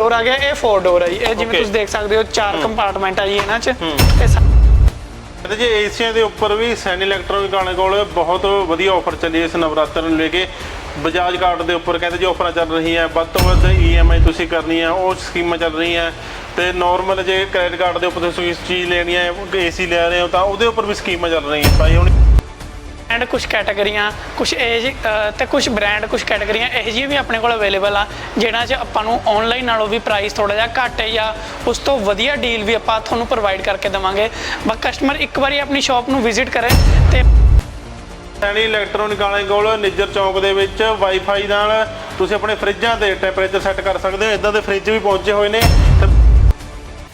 ਡੋਰ ਆ ਗਿਆ ਇਹ 4 ਡੋਰ ਆ ਜੀ। ਇਹ ਜਿਵੇਂ. ਤੁਸੀਂ ਦੇਖ ਸਕਦੇ ਹੋ ਚਾਰ ਕੰਪਾਰਟਮੈਂਟ ਆ ਜੀ ਇਹਨਾਂ 'ਚ। ਤੇ ਤੇ ਜੀ ਏਸੀਆਂ ਦੇ ਉੱਪਰ ਵੀ ਸੈਨ ਇਲੈਕਟ੍ਰੋਨਿਕ ਵਾਲੇ ਕੋਲ ਬਹੁਤ ਵਧੀਆ ਆਫਰ ਚੱਲੀ ਇਸ ਨਵਰਾਤਰ ਨੂੰ ਲੈ ਕੇ। ਬਜਾਜ ਕਾਰਡ ਦੇ ਉੱਪਰ ਕਹਿੰਦੇ ਜੀ ਆਫਰਾਂ ਚੱਲ ਰਹੀਆਂ ਵੱਧ ਤੋਂ ਵੱਧ ਈਐਮਆਈ ਤੁਸੀਂ ਕਰਨੀ ਆ ਉਹ ਸਕੀਮਾਂ ਚੱਲ ਰਹੀਆਂ ਤੇ ਨਾਰਮਲ ਜੇ ਕ੍ਰੈਡਿਟ ਕਾਰਡ ਦੇ ਉੱਪਰ ਤੁਸੀਂ ਚੀਜ਼ ਲੈਣੀ ਹੈ ਏਸੀ ਲੈ ਰਹੇ ਹੋ ਤਾਂ ਉਹਦੇ ਉੱਪਰ ਵੀ ਸਕੀਮਾਂ ਚੱਲ ਰਹੀਆਂ ਭਾਈ ਹੁਣ ਐਂਡ ਕੁਝ ਕੈਟਾਗਰੀਆਂ ਕੁਝ ਏਜ ਤੇ ਕੁਝ ਬ੍ਰਾਂਡ ਕੁਝ ਕੈਟਾਗਰੀਆਂ ਇਹੋ ਜਿਹੀਆਂ ਵੀ ਆਪਣੇ ਕੋਲ ਅਵੇਲੇਬਲ ਆ, ਜਿਹਨਾਂ 'ਚ ਆਪਾਂ ਨੂੰ ਆਨਲਾਈਨ ਨਾਲੋਂ ਵੀ ਪ੍ਰਾਈਸ ਥੋੜਾ ਜਿਹਾ ਘੱਟ ਹੈ ਜਾਂ ਉਸ ਤੋਂ ਵਧੀਆ ਡੀਲ ਵੀ ਆਪਾਂ ਤੁਹਾਨੂੰ ਪ੍ਰੋਵਾਈਡ ਕਰਕੇ ਦੇਵਾਂਗੇ। ਬਸ ਕਸਟਮਰ ਇੱਕ ਵਾਰੀ ਆਪਣੀ ਸ਼ਾਪ ਨੂੰ ਵਿਜ਼ਿਟ ਕਰੇ ਤੇ ਸੈਣੀ ਇਲੈਕਟ੍ਰੋਨਿਕ ਵਾਲੇ ਕੋਲ, ਨਿੱਜਰ ਚੌਂਕ ਦੇ ਵਿੱਚ ਵਾਈਫਾਈ ਨਾਲ ਤੁਸੀਂ ਆਪਣੇ ਫਰਿੱਜਾਂ ਦੇ ਟੈਂਪਰੇਚਰ ਸੈੱਟ ਕਰ ਸਕਦੇ ਹੋ। ਇਦਾਂ ਦੇ ਫਰਿੱਜ ਵੀ ਪਹੁੰਚੇ ਹੋਏ ਨੇ। ਤੇ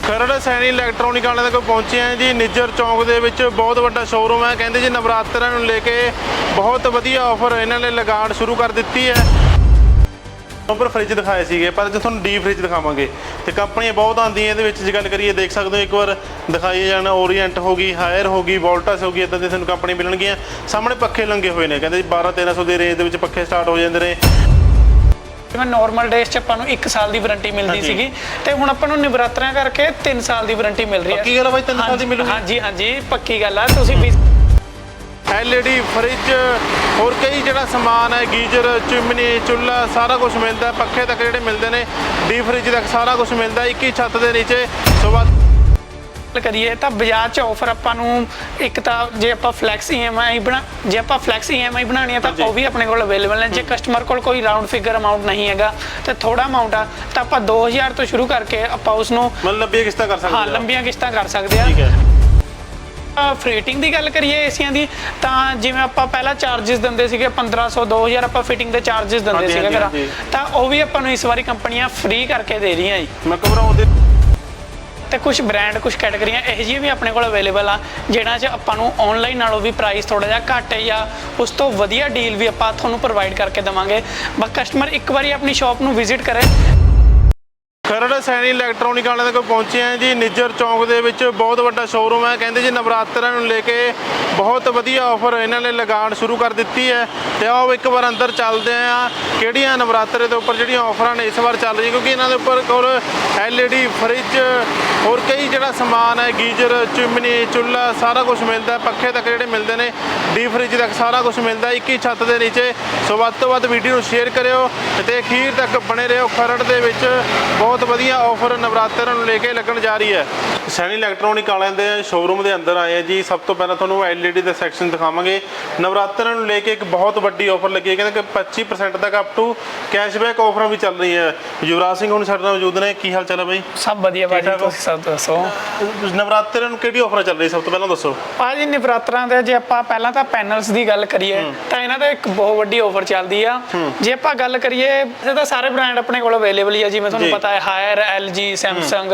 ਖਰੜ ਸੈਣੀ ਇਲੈਕਟ੍ਰੋਨਿਕ ਵਾਲਿਆਂ ਦੇ ਕੋਲ ਪਹੁੰਚੇ ਆ ਜੀ। ਨਿੱਜਰ ਚੌਂਕ ਦੇ ਵਿੱਚ ਬਹੁਤ ਵੱਡਾ ਸ਼ੋਰੂਮ ਹੈ। ਕਹਿੰਦੇ ਜੀ ਨਵਰਾਤਰਿਆਂ ਨੂੰ ਲੈ ਕੇ ਬਹੁਤ ਵਧੀਆ ਆਫਰ ਇਹਨਾਂ ਨੇ ਲਗਾਉਣ ਸ਼ੁਰੂ ਕਰ ਦਿੱਤੀ ਹੈ। ਉੱਪਰ ਫ੍ਰਿਜ ਦਿਖਾਏ ਸੀਗੇ, ਪਰ ਜੇ ਤੁਹਾਨੂੰ ਡੀ ਫ੍ਰਿਜ ਦਿਖਾਵਾਂਗੇ। ਤੇ ਕੰਪਨੀਆਂ ਬਹੁਤ ਆਉਂਦੀਆਂ ਇਹਦੇ ਵਿੱਚ। ਜੇ ਗੱਲ ਕਰੀਏ, ਦੇਖ ਸਕਦੇ ਹੋ, ਇੱਕ ਵਾਰ ਦਿਖਾਈ ਜਾਣਾ ਓਰੀਐਂਟ ਹੋ ਗਈ ਹਾਇਰ ਹੋ ਗਈ ਵੋਲਟਸ ਹੋ ਗਈ ਇਦਾਂ ਦੇ ਤੁਹਾਨੂੰ ਕੰਪਨੀ ਮਿਲਣਗੀਆਂ। ਸਾਹਮਣੇ ਪੱਖੇ ਲੰਗੇ ਹੋਏ ਨੇ। ਕਹਿੰਦੇ ਜੀ 12 1300 ਦੇ ਰੇਂਜ ਦੇ ਵਿੱਚ ਪੱਖੇ ਸਟਾਰਟ ਹੋ ਜਾਂਦੇ ਨੇ। ਜਿਵੇਂ ਨਾਰਮਲ ਡੇਸ 'ਚ ਆਪਾਂ ਨੂੰ 1 ਸਾਲ ਦੀ ਵਾਰੰਟੀ ਮਿਲਦੀ। ਸੀਗੀ ਤੇ ਹੁਣ ਆਪਾਂ ਨੂੰ ਨਿਵਰਾਤਰਿਆਂ ਕਰਕੇ 3 ਸਾਲ ਦੀ ਵਾਰੰਟੀ ਮਿਲ ਰਹੀ ਹੈ ਪੱਕੀ ਗੱਲ ਆ ਬਾਈ, ਤਿੰਨ ਸਾਲ ਦੀ ਮਿਲੂਗੀ? ਹਾਂਜੀ ਹਾਂਜੀ ਪੱਕੀ ਗੱਲ ਆ ਤੁਸੀਂ ਵੀ ਐਲਈਡੀ ਫ੍ਰਿਜ ਹੋਰ ਕਈ ਜਿਹੜਾ ਸਮਾਨ ਹੈ ਗੀਜ਼ਰ ਚਿਮਨੀ ਚੁੱਲ੍ਹਾ ਸਾਰਾ ਕੁਝ ਮਿਲਦਾ। ਪੱਖੇ ਤੱਕ ਜਿਹੜੇ ਮਿਲਦੇ ਨੇ ਡੀਪ ਫ੍ਰਿਜ ਤੱਕ ਸਾਰਾ ਕੁਝ ਮਿਲਦਾ। ਇੱਕ ਹੀ ਛੱਤ ਦੇ ਨੀਚੇ ਸੋ ਬਾਅਦ ਗੱਲ ਕਰੀਏ ਤਾਂ ਬਾਜ਼ਾਰ 'ਚ ਆਫਰ ਆਪਾਂ ਨੂੰ ਇੱਕ ਤਾਂ ਜੇ ਆਪਾਂ ਫਲੈਕਸ ਈਐਮਆਈ ਬਣਾ ਜੇ ਆਪਾਂ ਫਲੈਕਸ ਈਐਮਆਈ ਬਣਾਣੀ ਹੈ ਤਾਂ ਉਹ ਵੀ ਆਪਣੇ ਕੋਲ ਅਵੇਲੇਬਲ ਹੈ ਜੇ ਕਸਟਮਰ ਕੋਲ ਕੋਈ ਰਾਉਂਡ ਫਿਗਰ ਅਮਾਉਂਟ ਨਹੀਂ ਹੈਗਾ ਤੇ ਥੋੜਾ ਅਮਾਉਂਟ ਆ ਤਾਂ ਆਪਾਂ 2000 ਤੋਂ ਸ਼ੁਰੂ ਕਰਕੇ ਆਪਾਂ ਉਸ ਨੂੰ ਮਤਲਬ ਲੰਬੀਆਂ ਕਿਸ਼ਤਾਂ ਕਰ ਸਕਦੇ ਹਾਂ ਹਾਂ ਲੰਬੀਆਂ ਕਿਸ਼ਤਾਂ ਕਰ ਸਕਦੇ ਆ। ਠੀਕ ਹੈ। ਫਰੇਟਿੰਗ ਦੀ ਗੱਲ ਕਰੀਏ ਏਸੀਆਂ ਦੀ ਤਾਂ ਜਿਵੇਂ ਆਪਾਂ ਪਹਿਲਾਂ ਚਾਰजेस ਦਿੰਦੇ ਸੀਗੇ 1500 2000 ਆਪਾਂ ਫਿਟਿੰਗ ਦੇ ਚਾਰजेस ਦਿੰਦੇ ਸੀਗੇ ਤਾਂ ਉਹ ਵੀ ਆਪਾਂ ਨੂੰ ਇਸ ਵਾਰੀ ਕੰਪਨੀਆਂ ਫ੍ਰੀ ਕਰਕੇ ਦੇ ਰਹੀਆਂ ਜੀ। ਮੈਂ ਘਬਰਾਉਂਦੇ ਤੇ ਕੁਝ ਬ੍ਰਾਂਡ ਕੁਝ ਕੈਟਾਗਰੀਆਂ ਇਹੋ ਜਿਹੀਆਂ ਵੀ ਆਪਣੇ ਕੋਲ ਅਵੇਲੇਬਲ ਆ, ਜਿਹਨਾਂ 'ਚ ਆਪਾਂ ਨੂੰ ਆਨਲਾਈਨ ਨਾਲੋਂ ਵੀ ਪ੍ਰਾਈਸ ਥੋੜਾ ਜਿਹਾ ਘੱਟ ਹੈ ਜਾਂ ਉਸ ਤੋਂ ਵਧੀਆ ਡੀਲ ਵੀ ਆਪਾਂ ਤੁਹਾਨੂੰ ਪ੍ਰੋਵਾਈਡ ਕਰਕੇ ਦੇਵਾਂਗੇ। ਬਸ ਕਸਟਮਰ ਇੱਕ ਵਾਰੀ ਆਪਣੀ ਸ਼ਾਪ ਨੂੰ ਵਿਜ਼ਿਟ ਕਰੇ। ਖਰੜ ਸੈਣੀ ਇਲੈਕਟ੍ਰੋਨਿਕ ਵਾਲਿਆਂ ਦੇ ਕੋਲ ਪਹੁੰਚੇ ਆ ਜੀ। ਨਿੱਜਰ ਚੌਂਕ ਦੇ ਵਿੱਚ ਬਹੁਤ ਵੱਡਾ ਸ਼ੋਰੂਮ ਹੈ। ਕਹਿੰਦੇ ਜੀ ਨਵਰਾਤਰਿਆਂ ਨੂੰ ਲੈ ਕੇ ਬਹੁਤ ਵਧੀਆ ਆਫਰ ਇਹਨਾਂ ਨੇ ਲਗਾਉਣ ਸ਼ੁਰੂ ਕਰ ਦਿੱਤੀ ਹੈ। ਤੇ ਆਓ ਇੱਕ ਵਾਰ ਅੰਦਰ ਚੱਲਦੇ ਆ ਕਿਹੜੀਆਂ ਨਵਰਾਤਰੇ ਦੇ ਉੱਪਰ ਜਿਹੜੀਆਂ ਆਫਰਾਂ ਨੇ ਇਸ ਵਾਰ ਚੱਲ ਰਹੀ ਕਿਉਂਕਿ ਇਹਨਾਂ ਦੇ ਉੱਪਰ ਕੋਲ ਐਲਈਡੀ ਫ੍ਰਿਜ ਹੋਰ ਕਈ ਜਿਹੜਾ ਸਮਾਨ ਹੈ, ਗੀਜ਼ਰ, ਚਿਮਨੀ, ਚੁੱਲ੍ਹਾ, ਸਾਰਾ ਕੁਝ ਮਿਲਦਾ ਪੱਖੇ ਤੱਕ ਜਿਹੜੇ ਮਿਲਦੇ ਨੇ ਡੀਪ ਫ੍ਰਿਜ ਤੱਕ ਸਾਰਾ ਕੁਝ ਮਿਲਦਾ ਇੱਕ ਹੀ ਛੱਤ ਦੇ ਨੀਚੇ। ਸੋ ਵੱਧ ਤੋਂ ਵੱਧ ਵੀਡੀਓ ਨੂੰ ਸ਼ੇਅਰ ਕਰਿਓ। ਤੇ ਅਖੀਰ ਤੱਕ ਬਣੇ ਰਹੋ ਖਰੜ ਦੇ ਵਿੱਚ। ਬਹੁਤ ਵਧੀਆ ਆਫਰ ਨਵਰਾਤਰਿਆਂ ਨੂੰ ਲੈ ਕੇ ਲੱਗਣ ਜਾ ਰਹੀ ਹੈ। ਸੈਣੀ ਇਲੈਕਟ੍ਰੋਨਿਕ ਵਾਲਿਆਂ ਦੇ ਸ਼ੋਰੂਮ ਦੇ ਅੰਦਰ ਆਏ ਆ ਜੀ। ਸਭ ਤੋਂ ਪਹਿਲਾਂ ਤੁਹਾਨੂੰ ਐਲਈਡੀ ਦਾ ਸੈਕਸ਼ਨ ਦਿਖਾਵਾਂਗੇ। ਨਵਰਾਤਰਿਆਂ ਨੂੰ ਲੈ ਕੇ ਇੱਕ ਬਹੁਤ ਵੱਡੀ ਆਫਰ ਲੱਗੀ ਹੈ। ਕਹਿੰਦੇ ਕਿ 25% ਤੱਕ ਅਪ ਟੂ ਕੈਸ਼ਬੈਕ ਆਫਰਾਂ ਵੀ ਚੱਲ ਰਹੀਆਂ ਯੁਵਰਾਜ ਸਿੰਘ ਹੁਣ ਸਾਡੇ ਨਾਲ ਮੌਜੂਦ ਨੇ। ਕੀ ਹਾਲ ਚਾਲ ਹੈ ਬਾਈ? ਸਭ ਵਧੀਆ ਹੋ? ਤੁਸੀਂ ਸਭ ਦੱਸੋ? ਨਵਰਾਤਰਿਆਂ ਨੂੰ ਕਿਹੜੀ ਆਫਰ ਚੱਲ ਰਹੀ ਸਭ ਤੋਂ ਪਹਿਲਾਂ ਦੱਸੋ। ਭਾਜੀ ਨਿਵਰਾਤਰਾਂ ਦੇ ਜੇ ਆਪਾਂ ਪਹਿਲਾਂ ਤਾਂ ਪੈਨਲਸ ਦੀ ਗੱਲ ਕਰੀਏ ਤਾਂ ਇਹਨਾਂ ਦਾ ਇੱਕ ਬਹੁਤ ਵੱਡੀ ਆਫਰ ਚੱਲਦੀ ਆ। ਜੇ ਆਪਾਂ ਗੱਲ ਕਰੀਏ ਤਾਂ ਸਾਰੇ ਬ੍ਰਾਂਡ ਆਪਣੇ ਕੋਲ ਅਵੇਲੇਬਲ ਹੀ ਆ। ਜਿਵੇਂ ਤੁਹਾਨੂੰ। ਪਤਾ ਹੈ ਹਾਇਰ LG Samsung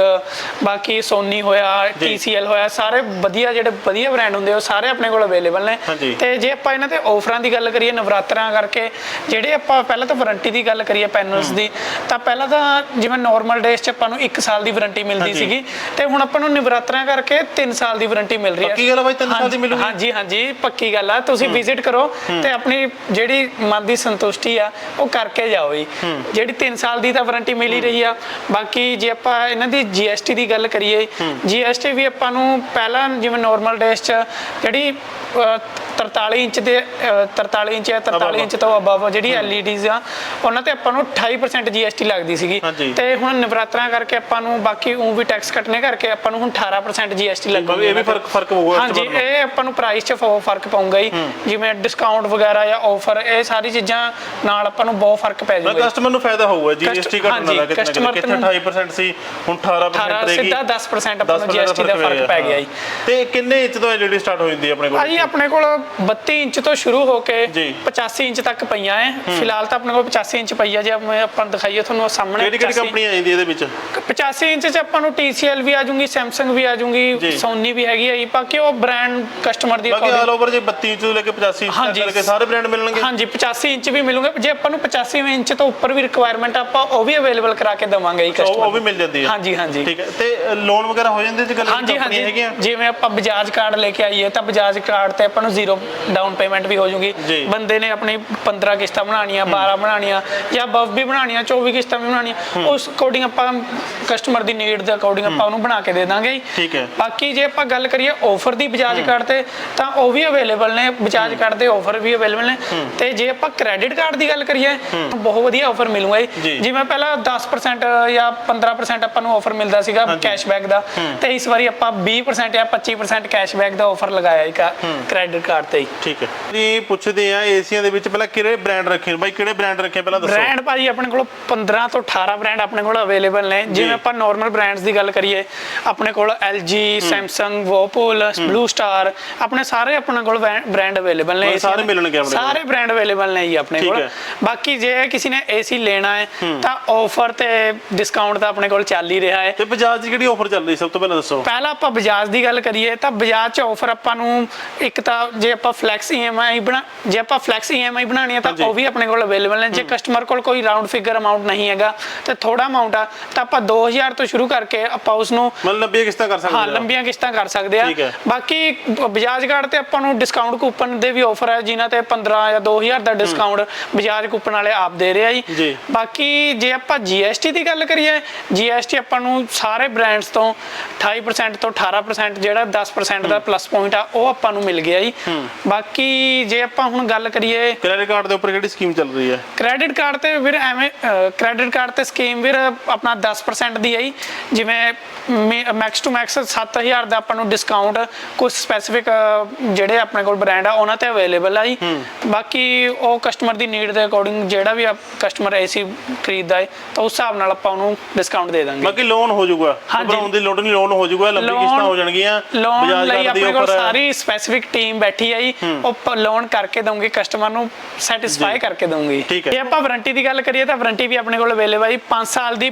ਬਾਕੀ Sony ਹੋਇਆ ਜੀ। TCL ਹੋਇਆ ਸਾਰੇ ਵਧੀਆ ਜਿਹੜੇ ਵਧੀਆ ਬ੍ਰਾਂਡ ਹੁੰਦੇ ਉਹ ਸਾਰੇ ਆਪਣੇ ਕੋਲ ਅਵੇਲੇਬਲ ਨੇ। ਤੇ ਜੇ ਆਪਾਂ ਇਹਨਾਂ ਤੇ ਆਫਰਾਂ ਦੀ ਗੱਲ ਕਰੀਏ ਨਵਰਾਤਰਾਂ ਕਰਕੇ ਜਿਹੜੇ ਆਪਾਂ ਪਹਿਲਾਂ ਤਾਂ ਵਾਰੰਟੀ ਦੀ ਗੱਲ ਕਰੀਏ ਪੈਨਲਸ ਦੀ ਤਾਂ ਪਹਿਲਾਂ ਤਾਂ ਜਿਵੇਂ ਨਾਰਮਲ ਡੇਸ 'ਚ ਆਪਾਂ ਨੂੰ 1 ਸਾਲ ਦੀ ਵਾਰੰਟੀ ਮਿਲਦੀ। ਸੀਗੀ ਤੇ ਹੁਣ ਆਪਾਂ ਨੂੰ ਨਵਰਾਤਰਾਂ ਕਰਕੇ 3 ਸਾਲ ਦੀ ਵਾਰੰਟੀ ਮਿਲ ਰਹੀ ਹੈ। ਪੱਕੀ ਗੱਲ ਆ ਬਾਈ, ਤਿੰਨ ਸਾਲ ਦੀ ਮਿਲੂਗੀ? ਹਾਂਜੀ ਹਾਂਜੀ ਪੱਕੀ ਗੱਲ ਆ। ਤੁਸੀਂ ਵਿਜ਼ਿਟ ਕਰੋ ਤੇ ਆਪਣੀ ਜਿਹੜੀ ਮਨ ਦੀ ਸੰਤੁਸ਼ਟੀ ਆ ਉਹ ਕਰਕੇ ਜਾਓ ਜੀ। ਜਿਹੜੀ 3 ਸਾਲ ਦੀ ਤਾਂ ਵਾਰੰਟੀ ਮਿਲ ਹੀ। ਰਹੀ ਆ ਬਾਕੀ ਜੇ ਆਪਾਂ ਇਹਨਾਂ ਦੀ GST ਦੀ ਗੱਲ ਕਰੀਏ GST ਵੀ ਆਪਾਂ ਨੂੰ ਪਹਿਲਾਂ ਜਿਵੇਂ ਨਾਰਮਲ ਡੇਸ 'ਚ ਜਿਹੜੀ 43 ਇੰਚ ਦੇ ਅ, 43 ਇੰਚ ਜਾਂ 43 ਇੰਚ ਤੋਂ ਅਬਵ ਜਿਹੜੀ LEDs ਆ ਉਹਨਾਂ ਤੇ ਆਪਾਂ ਨੂੰ 28% GST ਲੱਗਦੀ ਸੀਗੀ। ਹਾਂਜੀ। ਤੇ ਹੁਣ ਨਵਰਾਤਰਾਂ ਕਰਕੇ ਆਪਾਂ ਨੂੰ ਬਾਕੀ ਉਹ ਵੀ ਟੈਕਸ ਕੱਟਨੇ ਕਰਕੇ ਆਪਾਂ ਨੂੰ ਹੁਣ 18% GST ਲੱਗੂਗੀ ਇਹ ਵੀ ਫ਼ਰਕ ਫ਼ਰਕ ਪਊਗਾ ਹਾਂਜੀ। ਇਹ ਆਪਾਂ ਨੂੰ ਪ੍ਰਾਈਸ 'ਚ ਫ- ਫ਼ਰਕ ਪਾਉਂਗਾ ਹੀ। ਜਿਵੇਂ ਡਿਸਕਾਊਂਟ ਵਗੈਰਾ ਜਾਂ ਆਫਰ ਇਹ ਸਾਰੀ ਚੀਜ਼ਾਂ ਨਾਲ ਆਪਾਂ ਨੂੰ ਬਹੁਤ ਫ਼ਰਕ ਪੈ ਜਾਊਗਾ ਕਸਟਮਰ ਨੂੰ ਫਾਇਦਾ ਹੋਊਗਾ ਜੀਐਸਟੀ ਘਟਣ ਹਾਂਜੀ, ਦਾ ਕਿਤੇ customer ਕਿਤੇ ਨੂੰ- 28% ਸੀ ਹੁਣ 18% 18 ਰਹੇਗੀ ਸਿੱਧਾ 10% ਆਪਾਂ ਨੂੰ 10% GST ਦਾ ਫ਼ਰਕ ਪੈ ਗਿਆ। ਜੀ। ਤੇ ਕਿੰਨੇ ਇੰਚ ਤੋਂ ਐਲਈਡੀ ਸਟਾਰਟ ਹੋ ਜਾਂਦੀ ਹੈ ਆਪਣੇ ਕੋਲ? ਭਾਜੀ ਆਪਣੇ ਕੋਲ 32 ਇੰਚ ਤੋਂ ਸ਼ੁਰੂ ਹੋ ਕੇ ਜੀ। 85 ਇੰਚ ਤੱਕ ਪਈਆਂ ਐ। ਫਿਲਹਾਲ ਤਾਂ ਆਪਣੇ ਕੋਲ 85 ਇੰਚ ਪਈ ਆ ਜੇ ਆਪਾਂ ਦਿਖਾਈਏ ਤੁਹਾਨੂੰ ਸਾਹਮਣੇ ਕਿਹੜੀ ਕਿਹੜੀ 85 ਕੰਪਨੀ ਆ ਜਾਂਦੀ ਇਹਦੇ ਵਿੱਚ? 85 ਇੰਚ ਚ ਆਪਾਂ ਨੂੰ TCL ਵੀ ਆ ਜੂਗੀ Samsung ਵੀ ਆ ਜੂਗੀ। Sony ਵੀ ਹੈਗੀ ਆ ਬਾਕੀ ਉਹ ਬ੍ਰਾਂਡ ਕਸਟਮਰ ਦੀ ਬਾਕੀ ਆਲ ਓਵਰ ਜੇ 32 ਇੰਚ ਤੋਂ ਲੈ ਕੇ 85 ਇੰਚ ਹਾਂਜੀ। ਤੱਕ ਕਰਕੇ ਸਾਰੇ ਬ੍ਰਾਂਡ ਮਿਲਣਗੇ? ਹਾਂਜੀ 85 ਇੰਚ ਵੀ ਮਿਲੂਗੇ। ਜੇ ਆਪਾਂ ਨੂੰ 85 ਇੰਚ ਤੋਂ ਉੱਪਰ ਵੀ ਰਿਕੁਆਇਰਮੈਂਟ ਆਪਾਂ ਉਹ ਵੀ ਅਵੇਲੇਬਲ ਕਰਾ ਕੇ ਦੇਵਾਂਗੇ ਉਹ ਕਸਟਮਰ ਉਹ ਵੀ ਮਿਲ ਜਾਂਦੀ ਹੈ ਹਾਂਜੀ ਹਾਂਜੀ। ਠੀਕ ਹੈ। ਤੇ ਲੋਨ ਵਗੈਰਾ ਹੋ ਜਾਂਦੇ ਜੀ ਗੱਲ ਹਾਂਜੀ ਹੈਗੀਆਂ? ਜਿਵੇਂ ਆਪਾਂ ਬਜਾਜ ਕਾਰਡ ਲੈ ਕੇ ਆਈਏ ਤਾਂ ਬਜਾਜ ਕਾਰਡ ਤੇ ਆਪਾਂ ਨੂੰ ਤੋਂ ਡਾਊਨ ਪੇਮੈਂਟ ਵੀ ਹੋ ਜੂਗੀ। ਬੰਦੇ ਨੇ ਆਪਣੀ 15 ਕਿਸ਼ਤਾਂ ਬਣਾਉਣੀਆਂ 12 ਬਣਾਉਣੀਆਂ ਜਾਂ ਬਫ ਵੀ ਬਣਾਉਣੀਆਂ 24 ਕਿਸ਼ਤਾਂ ਵੀ ਬਣਾਉਣੀਆਂ ਉਸ ਅਕੋਰਡਿੰਗ ਆਪਾਂ ਕਸਟਮਰ ਦੀ ਨੀਡ ਦੇ ਅਕੋਰਡਿੰਗ ਆਪਾਂ ਉਹਨੂੰ ਬਣਾ ਕੇ ਦੇ ਦਾਂਗੇ। ਠੀਕ ਹੈ। ਬਾਕੀ ਜੇ ਆਪਾਂ ਗੱਲ ਕਰੀਏ ਆਫਰ ਦੀ ਬਜਾਜ ਕਾਰਡ ਤੇ ਤਾਂ ਉਹ ਵੀ ਅਵੇਲੇਬਲ ਨੇ ਬਜਾਜ ਕਾਰਡ ਦੇ ਆਫਰ ਵੀ ਅਵੇਲੇਬਲ ਨੇ। ਤੇ ਜੇ ਆਪਾਂ ਕ੍ਰੈਡਿਟ ਕਾਰਡ ਦੀ ਗੱਲ ਕਰੀਏ ਤਾਂ ਬਹੁਤ ਵਧੀਆ ਆਫਰ ਮਿਲੂਗਾ ਜਿਵੇਂ ਪਹਿਲਾਂ 10% ਜਾਂ 15% ਆਪਾਂ ਨੂੰ ਆਫਰ ਮਿਲਦਾ ਸੀਗਾ ਕੈਸ਼ਬੈਕ ਦਾ। ਤੇ ਇਸ ਵਾਰੀ ਆਪਾਂ 20% ਜਾਂ 25% ਕੈਸ਼ਬੈਕ ਦਾ ਆਫਰ ਲਗਾਇਆ ਹੈ। ਕ੍ਰੈਡਿਟ ਕਾਰਡ ਤੇ ਹੀ। ਠੀਕ ਹੈ। ਜੀ ਪੁੱਛਦੇ ਆ ਏਸੀਆਂ ਦੇ ਵਿੱਚ ਪਹਿਲਾਂ ਕਿਹੜੇ ਬ੍ਰਾਂਡ ਰੱਖੇ? ਨੇ ਬਾਈ ਕਿਹੜੇ ਬ੍ਰਾਂਡ ਰੱਖੇ? ਪਹਿਲਾਂ ਦੱਸੋ। ਬ੍ਰਾਂਡ ਭਾਜੀ ਆਪਣੇ ਕੋਲ 15 ਤੋਂ 18 ਬ੍ਰਾਂਡ ਆਪਣੇ ਕੋਲ ਅਵੇਲੇਬਲ ਨੇ। ਜਿਵੇਂ ਆਪਾਂ ਨਾਰਮਲ ਬ੍ਰਾਂਡਸ ਦੀ ਗੱਲ ਕਰੀਏ ਆਪਣੇ ਕੋਲ LG Samsung Whirlpool Blue Star ਆਪਣੇ ਸਾਰੇ ਆਪਣੇ ਕੋਲ ਬ੍ਰਾਂਡ ਅਵੇਲੇਬਲ ਨੇ। ਸਾਰੇ। ਮਿਲਣਗੇ ਆਪਣੇ। ਸਾਰੇ ਬ੍ਰਾਂਡ ਅਵੇਲੇਬਲ ਨੇ ਜੀ ਆਪਣੇ ਕੋਲ। ਬਾਕੀ ਜੇ ਕਿਸੇ ਨੇ AC ਲੈਣਾ ਹੈ ਤਾਂ ਆਫਰ ਤੇ ਡਿਸਕਾਊਂਟ ਤਾਂ ਆਪਣੇ ਕੋਲ ਚੱਲ ਹੀ ਰਿਹਾ ਹੈ। ਤੇ ਬਜਾਜ ਦੀ ਕਿਹੜੀ ਆਫਰ ਚੱਲ ਰਹੀ ਸਭ ਤੋਂ ਪਹਿਲਾਂ ਦੱਸੋ। ਪਹਿਲਾਂ ਆਪਾਂ ਬਜਾਜ ਦੀ ਗੱਲ ਕਰੀਏ ਤਾਂ ਬਜਾਜ ਚ ਆਫਰ ਆਪਾਂ ਨੂੰ ਇੱਕ ਤਾਂ ਜੇ ਆਪਾਂ ਫਲੈਕਸ EMI ਬਣਾ ਜੇ ਆਪਾਂ ਫਲੈਕਸ EMI ਬਣਾਉਣੀ ਹੈ ਤਾਂ। ਉਹ ਵੀ ਆਪਣੇ ਕੋਲ ਅਵੇਲੇਬਲ ਨੇ ਜੇ ਕਸਟਮਰ ਕੋਲ ਕੋਈ ਰਾਉਂਡ ਫਿਗਰ ਅਮਾਉਂਟ ਨਹੀਂ ਹੈਗਾ ਤੇ ਥੋੜਾ ਅਮਾਉਂਟ ਆ ਤਾਂ ਆਪਾਂ 2000 ਤੋਂ ਸ਼ੁਰੂ ਕਰਕੇ ਆਪਾਂ ਉਸ ਨੂੰ ਮਤਲਬ ਲੰਬੀਆਂ ਕਿਸ਼ਤਾਂ ਕਰ ਸਕਦੇ ਹਾਂ ਹੋ। ਲੰਬੀਆਂ ਕਿਸ਼ਤਾਂ ਕਰ ਸਕਦੇ ਆ। ਬਾਕੀ ਬਜਾਜ ਕਾਰਡ ਤੇ ਆਪਾਂ ਨੂੰ ਡਿਸਕਾਊਂਟ ਕੂਪਨ ਦੇ ਵੀ ਆਫਰ ਹੈ ਜਿਨ੍ਹਾਂ ਤੇ 15 ਜਾਂ 2000 ਦਾ ਡਿਸਕਾਊਂਟ ਬਜਾਜ ਕੂਪਨ ਵਾਲੇ ਆਪ ਦੇ ਰਹੇ ਆ ਜੀ। ਜੀ ਬਾਕੀ ਜੇ ਆਪਾਂ GST ਦੀ ਗੱਲ ਕਰੀਏ GST ਆਪਾਂ ਨੂੰ ਸਾਰੇ ਬ੍ਰਾਂਡਸ ਤੋਂ 28% ਤੋਂ 18% ਜਿਹੜਾ 10% ਦਾ ਪਲੱਸ ਪੁਆਇੰਟ ਆ ਉਹ ਆਪਾਂ ਨੂੰ ਮਿਲ ਗਿਆ ਜੀ ਬਾਕੀ ਜੇ ਆਪਾਂ ਹੁਣ ਗੱਲ ਕਰੀਏ ਕ੍ਰੈਡਿਟ ਕਾਰਡ ਦੇ ਉੱਪਰ ਕਿਹੜੀ ਸਕੀਮ ਚੱਲ ਰਹੀ ਹੈ? ਕ੍ਰੈਡਿਟ ਕਾਰਡ ਤੇ ਵੀਰ ਐਵੇਂ ਕ੍ਰੈਡਿਟ ਕਾਰਡ ਤੇ ਸਕੀਮ ਵੀਰ ਆਪਣਾ 10% ਦੀ ਆਈ। ਜਿਵੇਂ ਮੈਕਸ ਟੂ ਮੈਕਸ 7000 ਦਾ ਆਪਾਂ ਨੂੰ ਡਿਸਕਾਊਂਟ ਕੁਝ ਸਪੈਸੀਫਿਕ ਜਿਹੜੇ ਆਪਣੇ ਕੋਲ ਬ੍ਰਾਂਡ ਆ ਉਹਨਾਂ ਤੇ ਅਵੇਲੇਬਲ ਆ ਜੀ। ਬਾਕੀ ਉਹ ਕਸਟਮਰ ਦੀ ਨੀਡ ਦੇ ਅਕੋਰਡਿੰਗ ਜਿਹੜਾ ਵੀ ਕਸਟਮਰ ਏਸੀ ਖਰੀਦਦਾ ਹੈ ਤਾਂ ਉਸ ਹਿਸਾਬ ਨਾਲ ਆਪਾਂ ਉਹਨੂੰ ਡਿਸਕਾਊਂਟ ਦੇ ਦਾਂਗੇ। ਬਾਕੀ ਲੋਨ ਹੋ ਜਾਊਗਾ। ਘਬਰਾਉਣ ਦੀ ਲੋੜ ਨਹੀਂ ਲੋਨ ਹੋ ਜਾਊਗਾ ਲੰਬੀ ਕਿਸ਼ਤਾਂ ਹੋ ਜਾਣਗੀਆਂ ਬਜਾਜ ਕਾਰਡ ਦੀ ਹੈ। ਸਾਰੀ ਸਪੈਸੀਫਿਕ ਟੀਮ ਬੈਠੀ ਹੈ। ਜੀ ਉਹ ਲੋਨ ਕਰਕੇ ਦਊਂਗੇ ਕਸਟਮਰ ਨੂੰ ਸੈਟੀਸਫਾਈ ਕਰਕੇ ਹੈ। ਜੇ। ਆਪਾਂ ਵਾਰੰਟੀ ਦੀ ਗੱਲ ਕਰੀਏ ਤਾਂ ਵਾਰੰਟੀ ਵੀ ਆਪਣੇ ਕੋਲ ਅਵੇਲੇਬਲ ਹੈ ਜੀ। 5 ਸਾਲ ਦੀ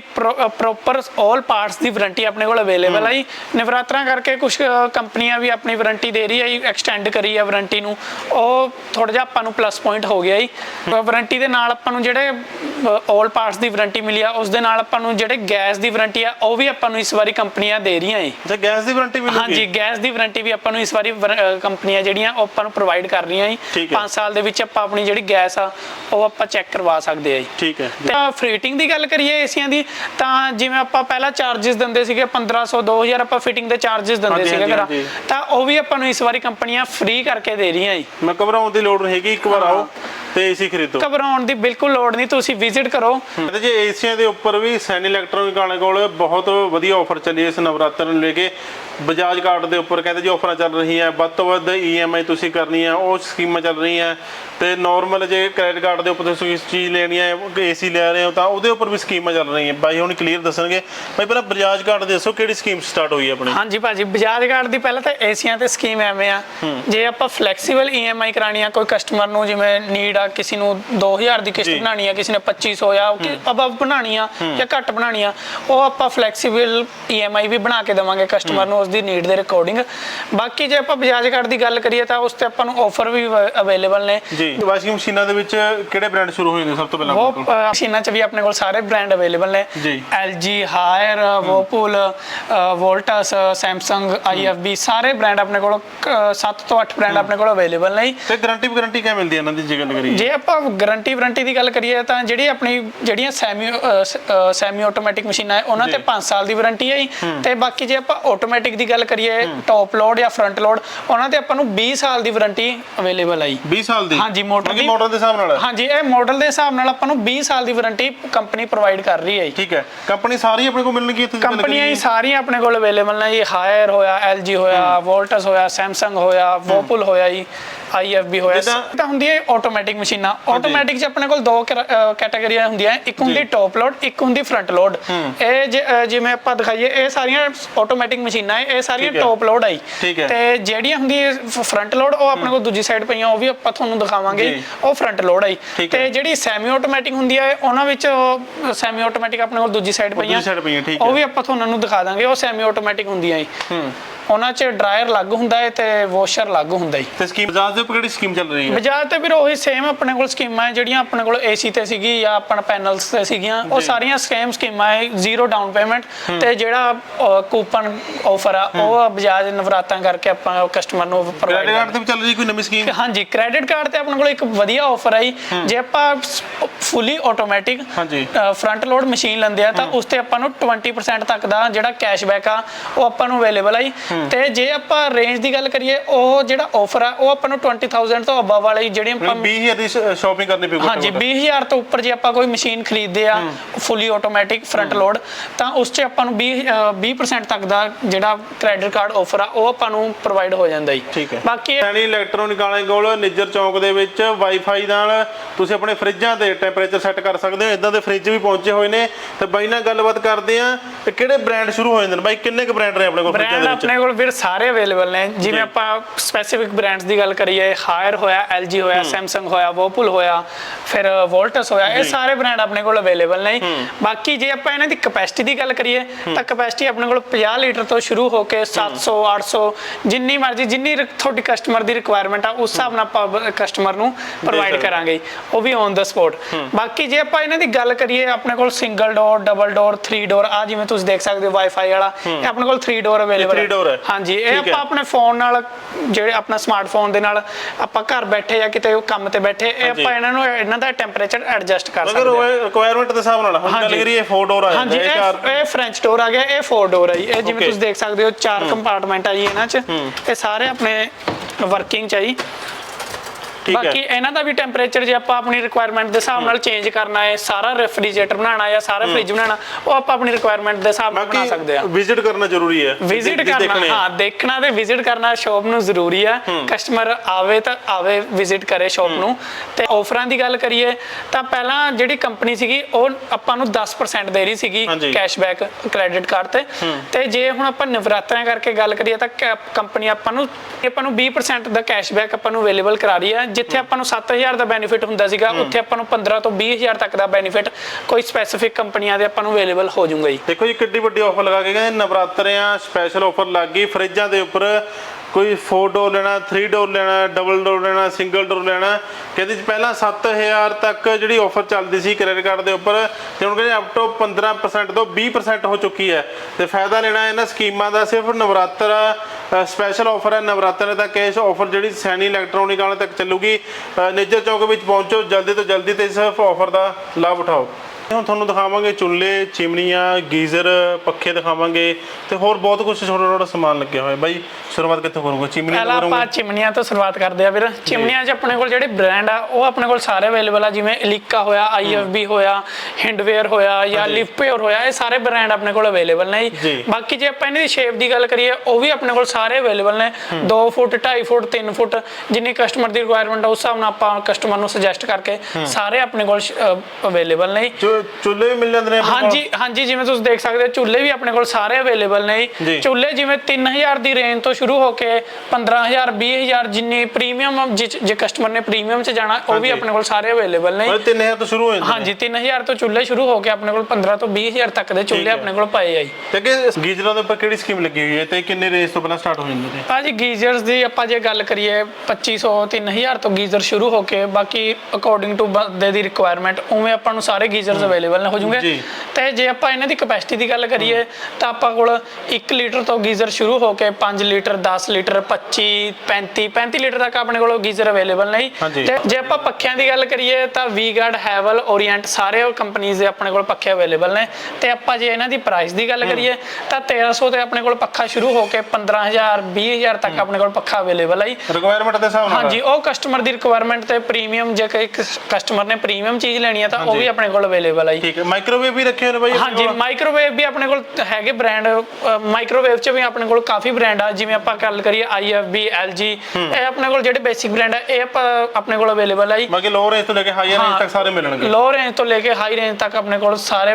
ਪ੍ਰੋਪਰ 올 ਪਾਰਟਸ ਦੀ ਵਾਰੰਟੀ ਆਪਣੇ ਕੋਲ ਅਵੇਲੇਬਲ ਹੈ। ਨਿਵਰਾਤਰਾ ਕਰਕੇ ਕੁਝ ਕੰਪਨੀਆਂ ਵੀ ਆਪਣੀ ਵਾਰੰਟੀ ਦੇ ਰਹੀ ਹੈ ਐਕਸਟੈਂਡ ਕਰੀ ਹੈ ਵਾਰੰਟੀ ਨੂੰ। ਉਹ ਥੋੜਾ ਜਿਹਾ ਆਪਾਂ ਨੂੰ ਪਲੱਸ ਪੁਆਇੰਟ ਹੋ ਗਿਆ ਜੀ। ਵਾਰੰਟੀ ਦੇ ਨਾਲ ਆਪਾਂ ਨੂੰ ਜਿਹੜੇ 올 ਪਾਰਟਸ ਦੀ ਵਾਰੰਟੀ ਮਿਲੀ ਆ। ਉਸ ਦੇ ਨਾਲ ਆਪਾਂ ਨੂੰ ਜਿਹੜੇ ਗੈਸ ਦੀ ਵਾਰੰਟੀ ਆ ਉਹ ਵੀ ਆਪਾਂ ਨੂੰ ਇਸ ਵਾਰੀ ਕੰਪਨੀਆਂ ਦੇ ਰਹੀਆਂ ਏ। ਅੱਛਾ ਗੈਸ ਦੀ ਵਾਰੰਟੀ ਮਿਲੂਗੀ? ਹਾਂਜੀ ਗੈਸ ਦੀ ਵਾਰੰਟੀ ਵੀ ਆਪਾਂ ਨੂੰ ਇਸ ਵਾਰੀ ਕੰਪਨੀਆਂ ਜਿਹੜੀਆਂ ਉਹ ਆਪਾਂ ਨੂੰ ਪ੍ਰੋਵਾਈਡ ਕਰ ਰਹੀਆਂ ਏ। 5 ਸਾਲ ਦੇ ਵਿੱਚ ਆਪਾਂ ਆਪਣੀ ਜਿਹੜੀ ਗੈਸ ਆ ਉਹ ਆਪਾਂ ਚੈੱਕ ਕਰਵਾ ਸਕਦੇ ਆ ਠੀਕ ਹੈ। ਤੇ ਫਰੇਟਿੰਗ ਦੀ ਗੱਲ ਕਰੀਏ ਏਸੀਆਂ ਦੀ ਤਾਂ ਜਿਵੇਂ ਆਪਾਂ ਪਹਿਲਾਂ ਚਾਰजेस ਦਿੰਦੇ ਸੀਗੇ 1500 2000 ਆਪਾਂ ਫਿਟਿੰਗ ਦੇ ਚਾਰजेस ਦਿੰਦੇ ਸੀਗੇ ਘਰਾਂ। ਤਾਂ ਉਹ ਵੀ ਆਪਾਂ ਨੂੰ ਇਸ ਵਾਰੀ ਕੰਪਨੀਆਂ ਫ੍ਰੀ ਕਰਕੇ ਦੇ ਰਹੀਆਂ ਏ। ਮੈਂ ਘਬਰਾਉਣ ਦੀ ਲੋੜ ਨਹੀਂ ਹੈਗੀ ਇੱਕ ਵਾਰ ਆਓ। ਤੇ ਏਸੀ ਖਰੀਦੋ। ਘਬਰਾਉਣ ਦੀ ਬਿਲਕੁਲ ਲੋੜ ਨਹੀਂ ਤੁਸੀਂ ਵਿਜ਼ਿਟ ਕਰੋ। ਤੇ ਜੇ ਏਸੀਆਂ ਦੇ ਉੱਪਰ ਵੀ ਸੈਨ ਇਲੈਕਟ੍ਰੋਨਿਕ ਵਾਲੇ ਕੋਲ ਬਹੁਤ ਵਧੀਆ ਆਫਰ ਚੱਲੀ ਹੈ ਇਸ ਨਵਰਾਤਰ ਨੂੰ ਲੈ ਕੇ। ਬਜਾਜ ਕਾਰਡ ਦੇ ਉੱਪਰ ਕਹਿੰਦੇ ਜੀ ਆਫਰਾਂ ਚੱਲ ਰਹੀਆਂ ਵੱਧ ਤੋਂ ਵੱਧ ਈਐਮਆਈ ਤੁਸੀਂ ਕਰਨੀ ਆ ਉਹ ਸਕੀਮਾਂ ਚੱਲ ਰਹੀਆਂ। ਤੇ ਨਾਰਮਲ ਜੇ ਕ੍ਰੈਡਿਟ ਕਾਰਡ ਦੇ ਉੱਪਰ ਤੁਸੀਂ ਇਸ ਚੀਜ਼ ਲੈਣੀ ਹੈ ਏਸੀ ਲੈ ਰਹੇ ਹੋ ਤਾਂ ਉਹਦੇ ਉੱਪਰ ਵੀ ਸਕੀਮਾਂ ਚੱਲ ਰਹੀਆਂ। ਬਾਈ ਹੁਣ ਕਲੀਅਰ ਦੱਸਣਗੇ। ਬਾਈ ਪਹਿਲਾਂ ਬਜਾਜ ਕਾਰਡ ਦੱਸੋ ਕਿਹੜੀ ਸਕੀਮ ਸਟਾਰਟ ਹੋਈ ਹੈ ਆਪਣੀ? ਹਾਂਜੀ ਭਾਜੀ ਬਜਾਜ ਕਾਰਡ ਦੀ ਪਹਿਲਾਂ ਤਾਂ ਏਸੀਆਂ ਤੇ ਸਕੀਮ ਐਵੇਂ ਆ। ਜੇ ਆਪਾਂ ਫਲੈਕਸੀਬਲ EMI ਕਰਾਣੀ ਆ ਕੋਈ ਕਸਟਮਰ ਨੂੰ ਜਿਵੇਂ ਨੀਡ ਆ ਕਿਸੇ ਨੂੰ 2000 ਦੀ ਕਿਸ਼ਤ। ਬਣਾਣੀ ਆ ਕਿਸੇ ਨੇ 2500 ਜਾਂ ਕਿ ਅਬਵ ਬਣਾਣੀ ਆ ਜਾਂ ਘੱਟ ਬਣਾਣੀ ਆ ਉਹ ਆਪਾਂ ਫਲੈਕਸੀਬਲ EMI ਵੀ ਬਣਾ ਕੇ ਦੇਵਾਂਗੇ ਕਸਟਮਰ ਨੂੰ ਉਸ ਦੀ ਨੀਡ ਦੇ ਅਕੋਰਡਿੰਗ ਬਾਕੀ ਜੇ ਆਪਾਂ ਬਜਾਜ ਕਾਰਡ ਦੀ ਗੱਲ ਕਰੀਏ ਤਾਂ ਉਸ ਤੇ ਆਪਾਂ ਨੂੰ ਆਫਰ ਵੀ ਅਵੇਲੇਬਲ ਨੇ। ਜੀ। ਵਾਸ਼ਿੰਗ ਮਸ਼ੀਨਾਂ ਦੇ ਵਿੱਚ ਕਿਹੜੇ ਬ੍ਰਾਂਡ ਸ਼ੁਰੂ ਹੋਏ ਨੇ ਸਭ ਤੋਂ ਪਹਿਲਾਂ ਉਹ ਮਸ਼ੀਨਾਂ 'ਚ ਵੀ ਆਪਣੇ ਕੋਲ ਸਾਰੇ ਬ੍ਰਾਂਡ ਅਵੇਲੇਬਲ ਨੇ। LG Haier Whirlpool Voltas Samsung IFB ਸਾਰੇ ਬ੍ਰਾਂਡ ਆਪਣੇ ਕੋਲ 7 ਤੋਂ 8 ਬ੍ਰਾਂਡ ਆਪਣੇ ਕੋਲ ਅਵੇਲੇਬਲ ਨੇ। ਤੇ ਗਾਰੰਟੀ ਵਾਰੰਟੀ ਕਿਵੇਂ ਮਿਲਦੀ ਹੈ ਇਹਨਾਂ ਦੀ ਜੇ ਗੱਲ ਕਰੀਏ? ਜੇ ਆਪਾਂ ਗਾਰੰਟੀ ਵਾਰੰਟੀ ਦੀ ਗੱਲ ਕਰੀਏ ਤਾਂ ਜਿਹੜੀ ਆਪਣੀ ਜਿਹੜੀਆਂ ਸੈਮੀ ਸੈਮੀ ਆਟੋਮੈਟਿਕ ਮਸ਼ੀਨਾਂ ਹੈ ਉਹਨਾਂ। ਤੇ 5 ਸਾਲ ਦੀ ਵਾਰੰਟੀ ਹੈ ਤੇ ਬਾਕੀ ਜੇ ਆਪਾਂ ਆਟੋਮੈਟਿਕ ਦੀ ਗੱਲ ਕਰੀਏ ਟੌਪ ਲੋਡ ਜਾਂ ਫਰੰਟ ਲੋਡ ਉਹਨਾਂ ਤੇ ਆਪਾਂ ਨੂੰ 20 ਸਾਲ ਦੀ ਵਾਰੰਟੀ ਅਵੇਲੇਬਲ ਹੈ ਜੀ। 20 ਸਾਲ ਦੀ? ਹਾਂਜੀ, model ਦੀ। ਮਾਡਲ ਦੇ ਹਿਸਾਬ ਨਾਲ ਹਾਂਜੀ ਇਹ ਮਾਡਲ ਦੇ ਹਿਸਾਬ ਨਾਲ ਆਪਾਂ ਨੂੰ 20 ਸਾਲ ਦੀ ਵਾਰੰਟੀ ਕੰਪਨੀ ਪ੍ਰੋਵਾਈਡ ਕਰ ਰਹੀ ਹੈ ਠੀਕ ਹੈ। ਕੰਪਨੀ ਸਾਰੀ ਆਪਣੇ ਕੋਲ ਮਿਲਣਗੀ ਇੱਥੇ ਕੰਪਨੀਆਂ ਹੀ? ਸਾਰੀਆਂ ਆਪਣੇ ਕੋਲ ਅਵੇਲੇਬਲ ਨੇ ਜੀ। ਹਾਇਰ ਹੋਇਆ LG ਹੋਇਆ ਵੋਲਟਸ ਹੋਇਆ ਸੈਮਸੰਗ ਹੋਇਆ ਵੋਪੂਲ ਹੋਇਆ ਜੀ। IFB ਹੋਇਆ ਜਿੱਦਾਂ- ਤਾਂ ਹੁੰਦੀ ਹੈ ਆਟੋਮੈਟਿਕ ਮਸ਼ੀਨਾਂ। ਆਟੋਮੈਟਿਕ 'ਚ ਆਪਣੇ ਕੋਲ ਦੋ ਕੈਟਾਗਰੀਆਂ ਹੁੰਦੀਆਂ ਇੱਕ ਹੁੰਦੀ ਟੌਪ ਲੋਡ ਇੱਕ ਹੁੰਦੀ ਫਰੰਟ ਲੋਡ ਇਹ ਜੇ- ਜਿਵੇਂ ਆਪਾਂ ਦਿਖਾਈਏ ਇਹ ਸਾਰੀਆਂ ਆਟੋਮੈਟਿਕ ਮਸ਼ੀਨਾਂ ਹੈ ਇਹ ਸਾਰੀਆਂ ਠੀਕ ਹੈ। ਟੌਪ ਲੋਡ ਆਈ ਠੀਕ ਹੈ। ਤੇ ਜਿਹੜੀਆਂ ਹੁੰਦੀਆਂ ਫਰੰਟ ਲੋਡ ਉਹ ਆਪਣੇ ਕੋਲ ਦੂਜੀ ਸਾਈਡ ਪਈਆਂ ਉਹ ਵੀ ਆਪਾਂ ਤੁਹਾਨੂੰ ਦਿਖਾਵਾਂਗੇ। ਜੀ। ਉਹ ਫਰੰਟ ਲੋਡ ਆਈ ਠੀਕ ਹੈ। ਤੇ ਜਿਹੜੀ ਸੈਮੀ ਆਟੋਮੈਟਿਕ ਹੁੰਦੀ ਹੈ ਉਹਨਾਂ ਵਿੱਚ ਸੈਮੀ ਆਟੋਮੈਟਿਕ ਆਪਣੇ ਕੋਲ ਦੂਜੀ ਸਾਈਡ ਪਈਆਂ। side ਪਈਆਂ, ਠੀਕ ਉਹ ਹੈ। ਵੀ ਆਪਾਂ ਤੁਹਾਨੂੰ ਦਿਖਾ ਦਾਂਗੇ ਉਹ ਸੈਮੀ ਆਟੋਮੈਟਿਕ ਹੁੰਦੀਆਂ ਜੀ। ਉਹਨਾਂ 'ਚ ਡਰਾਇਰ ਅਲੱਗ ਹੁੰਦਾ ਹੈ ਤੇ ਵਾਸ਼ਰ ਅਲੱਗ ਹੁੰਦਾ ਹੈ। ਤੇ ਸਕੀਮ ਬਜਾਜ ਦੇ ਉੱਪਰ ਕਿਹੜੀ ਸਕੀਮ ਚੱਲ ਰਹੀ ਹੈ? ਬਜਾਜ ਤੇ ਵੀਰ ਉਹੀ ਸੇਮ ਆਪਣੇ ਕੋਲ ਸਕੀਮਾਂ ਹੈ ਜਿਹੜੀਆਂ ਆਪਣੇ ਕੋਲ ਏਸੀ ਤੇ ਸੀਗੀ ਜਾਂ ਆਪਣਾ ਪੈਨਲਸ ਤੇ ਸੀਗੀਆਂ ਉਹ ਸਾਰੀਆਂ ਸੇਮ ਸਕੀਮਾਂ ਹੈ ਜ਼ੀਰੋ ਡਾਊਨ ਪੇਮੈਂਟ ਤੇ ਜਿਹੜਾ ਕੂਪਨ ਆਫਰ ਆ ਉਹ ਬਜਾਜ ਨਵਰਾਤਾਂ ਕਰਕੇ ਆਪਾਂ ਕਸਟਮਰ ਨੂੰ ਪ੍ਰੋਵਾਈਡ ਕ੍ਰੈਡਿਟ ਕਾਰਡ ਤੇ ਵੀ ਚੱਲ ਰਹੀ ਕੋਈ ਨਵੀਂ ਸਕੀਮ? ਹਾਂਜੀ ਕ੍ਰੈਡਿਟ ਕਾਰਡ ਤੇ ਆਪਣੇ ਕੋਲ ਇੱਕ ਵਧੀਆ ਆਫਰ ਆਈ। ਜੇ ਆਪਾਂ ਫੁੱਲੀ ਆਟੋਮੈਟਿਕ ਹਾਂਜੀ। ਫਰੰਟ ਲੋਡ ਮਸ਼ੀਨ ਲੈਂਦੇ ਆ ਤਾਂ ਉਸ ਤੇ ਆਪਾਂ ਨੂੰ 20% ਤੱਕ ਦਾ ਜਿਹੜਾ ਕੈਸ਼ਬੈਕ ਆ ਉਹ ਆਪਾਂ ਨੂੰ ਅਵੇਲੇਬਲ ਆਈ ਤੇ ਜੇ ਆਪਾਂ ਰੇਂਜ ਦੀ ਗੱਲ ਕਰੀਏ ਉਹ ਜਿਹੜਾ ਆਫਰ ਆ ਉਹ ਆਪਾਂ ਨੂੰ 20000 ਤੋਂ ਅਬਵ ਵਾਲੀ ਜਿਹੜੀ ਆਪਾਂ 20000 ਦੀ ਸ਼ਾਪਿੰਗ ਕਰਨੀ ਪਈ ਹਾਂਜੀ 20000 ਤੋਂ। ਉੱਪਰ ਜੇ ਆਪਾਂ ਕੋਈ ਮਸ਼ੀਨ ਖਰੀਦਦੇ ਆ ਫੁੱਲੀ ਆਟੋਮੈਟਿਕ ਫਰੰਟ ਲੋਡ ਤਾਂ ਉਸ 'ਚ ਆਪਾਂ ਨੂੰ 20 ਅ, 20% ਤੱਕ ਦਾ ਜਿਹੜਾ ਕ੍ਰੈਡਿਟ ਕਾਰਡ ਆਫਰ ਆ ਉਹ ਆਪਾਂ ਨੂੰ ਪ੍ਰੋਵਾਈਡ ਹੋ ਜਾਂਦਾ ਜੀ। ਠੀਕ ਹੈ। ਬਾਕੀ ਸੈਣੀ ਇਲੈਕਟ੍ਰੋਨਿਕ ਵਾਲੇ ਕੋਲ ਨਿੱਜਰ ਚੌਂਕ ਦੇ ਵਿੱਚ ਵਾਈਫਾਈ ਨਾਲ ਤੁਸੀਂ ਆਪਣੇ ਫਰਿੱਜਾਂ ਦੇ ਟੈਂਪਰੇਚਰ ਸੈੱਟ ਕਰ ਸਕਦੇ ਹੋ ਇਦਾਂ ਦੇ ਫਰਿੱਜ ਵੀ ਪਹੁੰਚੇ ਹੋਏ ਨੇ। ਤੇ ਬਾਈ ਨਾਲ ਗੱਲਬਾਤ ਕਰਦੇ ਆ ਤੇ ਕਿਹੜੇ ਬ੍ਰਾਂਡ ਸ਼ੁਰੂ ਹੋ ਜਾਂਦੇ ਨੇ? ਬਾਈ ਕਿੰਨੇ ਕੁ ਬ੍ਰਾਂਡ ਨੇ ਆਪਣੇ ਕੋਲ ਫਰਿੱਜਾਂ ਦੇ ਵਿੱਚ? ਆਪਣੇ ਕੋਲ ਵੀਰ ਸਾਰੇ ਅਵੇਲੇਬਲ ਨੇ। ਜਿਵੇਂ ਆਪਾਂ ਸਪੈਸੀਫਿਕ ਬ੍ਰਾਂਡਸ ਦੀ ਗੱਲ ਕਰੀਏ ਹਾਇਰ ਹੋਇਆ LG ਹੋਇਆ Samsung ਹੋਇਆ Whirlpool ਹੋਇਆ ਫਿਰ ਵੋਲਟਸ ਹੋਇਆ ਇਹ ਸਾਰੇ ਬ੍ਰਾਂਡ ਆਪਣੇ ਕੋਲ ਅਵੇਲੇਬਲ ਨੇ। ਬਾਕੀ ਜੇ ਆਪਾਂ ਇਹਨਾਂ ਦੀ ਕਪੈਸਿਟੀ ਦੀ ਗੱਲ ਕਰੀਏ ਤਾਂ ਕਪੈਸਿਟੀ ਆਪਣੇ ਕੋਲ 50 ਲੀਟਰ ਤੋਂ ਸ਼ੁਰੂ ਹੋ ਕੇ 700 800 ਜਿੰਨੀ ਮਰਜ਼ੀ ਜਿੰਨੀ ਤੁਹਾਡੀ ਕਸਟਮਰ ਦੀ ਰਿਕੁਆਇਰਮੈਂਟ ਆ ਉਸ ਹਿਸਾਬ ਨਾਲ ਆਪਾਂ ਕਸਟਮਰ ਨੂੰ ਪ੍ਰੋਵਾਈਡ। ਕਰਾਂਗੇ। ਉਹ ਵੀ ਔਨ ਦਾ ਸਪੋਟ ਬਾਕੀ ਜੇ ਆਪਾਂ ਇਹਨਾਂ ਦੀ ਗੱਲ ਕਰੀਏ ਆਪਣੇ ਕੋਲ ਸਿੰਗਲ ਡੋਰ ਡਬਲ ਡੋਰ 3 ਡੋਰ ਆ ਜਿਵੇਂ ਤੁਸੀਂ ਦੇਖ ਸਕਦੇ ਹੋ ਵਾਈਫਾਈ ਵਾਲਾ ਆਪਣੇ ਕੋਲ 3 ਡੋਰ ਅਵੇਲੇਬਲ three door ਹੈ। ਹਾਂਜੀ ਇਹ। ਆਪਾਂ ਆਪਣੇ ਫੋਨ ਨਾਲ ਜਿਹੜੇ ਆਪਣਾ ਸਮਾਰਟਫੋਨ ਦੇ ਨਾਲ ਆਪਾਂ ਘਰ ਬੈਠੇ ਜਾਂ ਕਿਤੇ ਕੰਮ ਤੇ ਬੈਠੇ ਇਹ। ਆਪਾਂ ਇਹਨਾਂ ਨੂੰ ਇਹਨਾਂ ਦਾ ਟੈਂਪਰੇਚਰ ਐਡਜਸਟ ਕਰ ਸਕਦੇ ਹਾਂ ਰਿਕੁਆਇਰਮੈਂਟ ਦੇ ਹਿਸਾਬ ਨਾਲ ਹੁਣ ਗੱਲ। ਕਰੀਏ 4 ਡੋਰ ਆ ਹਾਂਜੀ ਇਹ ਫ੍ਰੈਂਚ ਡੋਰ ਆ ਗਿਆ ਇਹ 4 ਡੋਰ ਆ ਜੀ ਇਹ ਜਿਵੇਂ. ਤੁਸੀਂ ਦੇਖ ਸਕਦੇ ਹੋ ਚਾਰ ਕੰਪਾਰਟਮੈਂਟ ਆ ਜੀ ਇਹਨਾਂ 'ਚ ਇਹ ਸਾਰੇ ਆਪਣੇ ਵਰਕਿੰਗ ਚ ਆ ਜੀ ਬਾਕੀ ਇਹਨਾਂ ਦਾ ਵੀ ਟੈਂਪਰੇਚਰ ਜੇ ਆਪਾਂ ਆਪਣੀ ਰਿਕੁਆਇਰਮੈਂਟ ਦੇ ਹਿਸਾਬ ਨਾਲ ਚੇਂਜ ਕਰਨਾ ਹੈ ਸਾਰਾ ਰੈਫਰੀਜਰੇਟਰ ਬਣਾਉਣਾ ਜਾਂ ਸਾਰਾ ਫ੍ਰਿਜ ਬਣਾਉਣਾ ਉਹ ਆਪਾਂ ਆਪਣੀ ਰਿਕੁਆਇਰਮੈਂਟ ਦੇ ਹਿਸਾਬ ਨਾਲ ਬਣਾ ਸਕਦੇ ਆ ਬਾਕੀ ਵਿਜ਼ਿਟ ਕਰਨਾ ਜ਼ਰੂਰੀ ਹੈ ਵਿਜ਼ਿਟ ਕਰਨਾ। ਹਾਂ ਦੇਖਣਾ ਤੇ ਵਿਜ਼ਿਟ ਕਰਨਾ ਸ਼ਾਪ ਨੂੰ ਜ਼ਰੂਰੀ ਆ ਕਸਟਮਰ ਆਵੇ ਤਾਂ ਆਵੇ ਵਿਜ਼ਿਟ ਕਰੇ ਸ਼ਾਪ ਨੂੰ। ਤੇ ਆਫਰਾਂ ਦੀ ਗੱਲ ਕਰੀਏ ਤਾਂ ਪਹਿਲਾਂ ਜਿਹੜੀ ਕੰਪਨੀ ਸੀਗੀ ਉਹ ਆਪਾਂ ਨੂੰ 10% ਦੇ ਰਹੀ ਸੀਗੀ। ਕੈਸ਼ਬੈਕ ਕ੍ਰੈਡਿਟ ਕਾਰਡ ਤੇ। ਤੇ ਜੇ ਹੁਣ ਆਪਾਂ ਨਵਰਾਤਰਿਆਂ ਕਰਕੇ ਗੱਲ ਕਰੀਏ ਤਾਂ ਕੰਪਨੀ ਆਪਾਂ ਨੂੰ ਆਪਾਂ ਨੂੰ 20% ਦਾ ਕੈਸ਼ਬੈਕ ਆਪਾਂ ਨੂੰ ਅਵੇਲੇਬਲ ਕਰਾ ਰਹੀ ਹੈ। ਜਿੱਥੇ ਆਪਾਂ ਨੂੰ 7000 ਦਾ ਬੈਨੀਫਿਟ ਹੁੰਦਾ ਸੀਗਾ ਉੱਥੇ ਆਪਾਂ ਨੂੰ 15 ਤੋਂ 20000 ਤੱਕ ਦਾ ਬੈਨੀਫਿਟ ਕੋਈ ਸਪੈਸੀਫਿਕ ਕੰਪਨੀਆਂ ਦੇ ਆਪਾਂ ਨੂੰ ਅਵੇਲੇਬਲ ਹੋ ਜਾਊਗਾ ਜੀ। ਦੇਖੋ ਜੀ ਕਿੱਡੀ ਵੱਡੀ ਆਫਰ ਲਗਾ ਕੇ ਕਹਿੰਦੇ ਨਵਰਾਤਰਿਆਂ ਸਪੈਸ਼ਲ ਆਫਰ ਲੱਗ ਗਈ। ਫਰਿੱਜਾਂ ਦੇ ਉੱਪਰ ਕੋਈ 4 ਡੋਰ ਲੈਣਾ 3 ਡੋਰ ਲੈਣਾ ਡਬਲ ਡੋਰ ਲੈਣਾ ਸਿੰਗਲ ਡੋਰ ਲੈਣਾ। ਕਹਿੰਦੇ ਜੀ ਪਹਿਲਾਂ 7000 ਤੱਕ ਜਿਹੜੀ ਆਫਰ ਚੱਲਦੀ ਸੀ ਕ੍ਰੈਡਿਟ ਕਾਰਡ ਦੇ ਉੱਪਰ ਤੇ ਹੁਣ ਕਹਿੰਦੇ ਅਪ ਟੂ 15% ਤੋਂ 20% ਹੋ ਚੁੱਕੀ ਹੈ। ਤੇ ਫਾਇਦਾ ਲੈਣਾ ਇਹਨਾਂ ਸਕੀਮਾਂ ਦਾ ਸਿਰਫ ਨਵਰਾਤਰ ਸਪੈਸ਼ਲ ਆਫਰ ਹੈ ਨਵਰਾਤਰ ਦਾ ਕੈਸ਼ ਆਫਰ ਜਿਹੜੀ ਸੈਣੀ ਇਲੈਕਟ੍ਰੋਨਿਕ ਵਾਲੇ ਤੱਕ ਚੱਲੂਗੀ। ਅ, ਨਿੱਜਰ ਚੌਕ ਵਿੱਚ ਪਹੁੰਚੋ। ਜਲਦੀ ਤੋਂ ਜਲਦੀ ਤੇ ਇਸ ਆਫਰ ਦਾ ਲਾਭ ਉਠਾਓ। ਹੁਣ ਤੁਹਾਨੂੰ ਦਿਖਾਵਾਂਗੇ ਚੁੱਲ੍ਹੇ ਚਿਮਨੀਆਂ ਗੀਜ਼ਰ ਪੱਖੇ ਦਿਖਾਵਾਂਗੇ ਤੇ ਹੋਰ ਬਹੁਤ ਕੁਝ ਛੋਟਾ ਛੋਟਾ ਸਮਾਨ ਲੱਗਿਆ ਹੋਇਆ। ਬਾਈ ਸ਼ੁਰੂਆਤ ਕਿੱਥੋਂ ਕਰੂੰਗਾ? ਚਿਮਨੀਆਂ ਤੋਂ ਪਹਿਲਾਂ ਆਪਾਂ ਕਰੂੰਗਾ? ਚਿਮਨੀਆਂ ਤੋਂ ਸ਼ੁਰੂਆਤ ਕਰਦੇ ਆ ਵੀਰ। ਚਿਮਨੀਆਂ 'ਚ ਆਪਣੇ ਕੋਲ ਜਿਹੜੇ ਬ੍ਰਾਂਡ ਆ ਉਹ ਆਪਣੇ ਕੋਲ ਸਾਰੇ ਅਵੇਲੇਬਲ ਆ ਜਿਵੇਂ ਇਲਿਕਾ ਹੋਇਆ ਆਈਐਫਬੀ ਹੋਇਆ ਹਿੰਡਵੇਅਰ ਹੋਇਆ ਜਾਂ ਲਿਫਪੇਅਰ ਹੋਇਆ ਇਹ ਸਾਰੇ ਬ੍ਰਾਂਡ ਆਪਣੇ ਕੋਲ ਅਵੇਲੇਬਲ ਨੇ ਜੀ। ਜੀ। ਬਾਕੀ ਜੇ ਆਪਾਂ ਇਹਨਾਂ ਦੀ ਸ਼ੇਪ ਦੀ ਗੱਲ ਕਰੀਏ ਉਹ ਵੀ ਆਪਣੇ ਕੋਲ ਸਾਰੇ ਅਵੇਲੇਬਲ ਨੇ। 2 ਫੁੱਟ 2.5 ਫੁੱਟ 3 ਫੁੱਟ ਜਿੰਨੀ ਕਸਟਮਰ ਦੀ ਰਿਕੁਆਇਰਮੈਂਟ ਆ ਉਸ ਹਿਸਾਬ ਨਾਲ ਆਪਾਂ ਕਸਟਮਰ ਨੂੰ ਸੁਜੈਸਟ ਕਰਕੇ ਸਾਰੇ ਆਪਣੇ ਕੋਲ ਅਵੇਲੇਬਲ ਨੇ ਚੁ- ਚੁੱਲ੍ਹੇ ਵੀ ਮਿਲ ਜਾਂਦੇ ਨੇ ਆਪਣੇ ਕੋਲ? ਹਾਂਜੀ ਹਾਂਜੀ ਜਿਵੇਂ ਤੁਸੀਂ ਦੇਖ ਸਕਦੇ ਹੋ ਚੁੱਲ੍ਹੇ ਵੀ ਆਪਣੇ ਕੋਲ ਸਾਰੇ ਅਵੇਲੇਬਲ ਨੇ ਜੀ। ਜੀ। ਚੁੱਲ੍ਹੇ ਜਿਵੇਂ 3000 ਦੀ ਰੇਂਜ ਤੋਂ ਸ਼ੁਰੂ ਹੋ ਕੇ 15000 20000 ਜਿੰਨੀ ਪ੍ਰੀਮੀਅਮ ਜੇ ਕਸਟਮਰ ਨੇ ਪ੍ਰੀਮੀਅਮ 'ਚ ਜਾਣਾ ਉਹ ਵੀ ਹਾਂਜੀ। ਆਪਣੇ ਕੋਲ ਸਾਰੇ ਅਵੇਲੇਬਲ ਨੇ ਮਤਲਬ 3000 ਤੋਂ ਸ਼ੁਰੂ ਹੋ ਜਾਂਦੇ ਨੇ ਹਾਂਜੀ 3000 ਤੋਂ ਚੁੱਲ੍ਹੇ ਸ਼ੁਰੂ ਹੋ ਕੇ ਆਪਣੇ ਕੋਲ 15 ਤੋਂ 20000 ਤੱਕ ਦੇ ਠੀਕ ਚੁੱਲ੍ਹੇ ਹੈ। ਆਪਣੇ ਕੋਲ ਪਏ ਆ ਜੀ ਤੇ ਅੱਗੇ ਗੀਜ਼ਰਾਂ ਦੇ ਉੱਪਰ ਕਿਹੜੀ ਸਕੀਮ ਲੱਗੀ ਹੋਈ ਹੈ ਤੇ ਕਿੰਨੇ ਰੇਂਜ ਤੋਂ ਪਹਿਲਾਂ ਸਟਾਰਟ ਹੋ ਜਾਂਦੇ ਨੇ ਭਾਜੀ ਗੀਜ਼ਰਸ ਦੀ ਆਪਾਂ ਜੇ ਗੱਲ ਕਰੀਏ 2500 3000 ਤੋਂ ਗੀਜ਼ਰ ਸ਼ੁਰੂ ਹੋ ਕੇ ਬਾਕੀ ਅਕੋਰਡਿੰਗ ਟੂ ਬੰਦੇ ਦੀ ਰਿਕੁਆਇਰਮੈਂਟ ਉਵੇਂ ਆਪਾਂ ਨੂੰ ਸਾਰੇ ਗੀਜ਼ਰਸ ਅਵੇਲੇਬਲ ਨੇ ਹੋ। ਜੂਗੇ ਤੇ ਜੇ ਆਪਾਂ ਇਹਨਾਂ ਦੀ ਕਪੈਸਿਟੀ ਦੀ ਗੱਲ ਕਰੀਏ ਤਾਂ ਆਪਾਂ ਕੋਲ 1 ਲੀਟਰ ਤੋਂ ਗੀਜ਼ਰ ਸ਼ੁਰੂ ਹੋ ਕੇ 5 ਲੀਟਰ 10 ਲੀਟਰ 25 35 35 ਲੀਟਰ ਤੱਕ ਆਪਣੇ ਕੋਲ ਗੀਜ਼ਰ ਅਵੇਲੇਬਲ ਨੇ। ਤੇ ਜੇ ਆਪਾਂ ਪੱਖਿਆਂ ਦੀ ਗੱਲ ਕਰੀਏ ਤਾਂ ਵੀਗਾਰਡ ਹੈਵਲ ਓਰੀਐਂਟ ਸਾਰੇ ਕੰਪਨੀਆਂ ਦੇ ਆਪਣੇ ਕੋਲ ਪੱਖੇ ਅਵੇਲੇਬਲ ਨੇ ਤੇ ਆਪਾਂ ਜੇ ਇਹਨਾਂ ਦੀ ਪ੍ਰਾਈਸ ਦੀ ਗੱਲ ਕਰੀਏ ਤਾਂ 1300 ਤੇ ਆਪਣੇ ਕੋਲ ਪੱਖਾ ਸ਼ੁਰੂ ਹੋ ਕੇ 15000 20000 ਤੱਕ ਆਪਣੇ ਕੋਲ ਪੱਖਾ ਅਵੇਲੇਬਲ ਹੈ। ਰਿਕੁਆਇਰਮੈਂਟ ਦੇ ਹਿਸਾਬ ਨਾਲ ਹਾਂਜੀ ਉਹ ਕਸਟਮਰ ਦੀ ਰਿਕੁਆਇਰਮੈਂਟ ਤੇ ਪ੍ਰੀਮੀਅਮ ਜੇ ਕੋਈ ਕਸਟਮਰ ਨੇ ਪ੍ਰੀਮੀਅਮ ਚੀਜ਼ ਲੈਣੀ ਹੈ ਤਾਂ ਉਹ। ਵੀ ਆਪਣੇ ਕੋਲ ਅਵੇਲੇਬਲ ਹੈ। ਜੀ। ਠੀਕ ਹੈ ਮਾਈਕ੍ਰੋਵੇਵ ਵੀ ਰੱਖੇ ਹੋਏ ਨੇ ਬਾਈ ਹਾਂਜੀ? ਮਾਈਕ੍ਰੋਵੇਵ ਵੀ ਆਪਣੇ ਕੋਲ ਹੈਗੇ ਬ੍ਰਾਂਡ ਮਾਈਕ੍ਰੋਵੇਵ ਚ ਵੀ ਆਪਣੇ ਕੋਲ ਕਾਫੀ ਬ੍ਰਾਂਡ ਆ ਜਿਵੇਂ ਆਪਾਂ ਗੱਲ ਕਰੀਏ IFB LG ਇਹ ਆਪਣੇ ਕੋਲ ਜਿਹੜੇ ਬੇਸਿਕ ਬ੍ਰਾਂਡ ਆ ਇਹ ਆਪਾਂ ਆਪਣੇ ਕੋਲ ਅਵੇਲੇਬਲ ਆ ਜੀ। ਬਾਕੀ ਲੋ ਰੇਂਜ ਤੋਂ ਲੈ ਕੇ ਹਾਈ ਰੇਂਜ ਤੱਕ ਸਾਰੇ ਮਿਲਣਗੇ। ਲੋ ਰੇਂਜ ਤੋਂ ਲੈ ਕੇ ਹਾਈ ਰੇਂਜ ਤੱਕ ਆਪਣੇ ਕੋਲ ਸਾਰੇ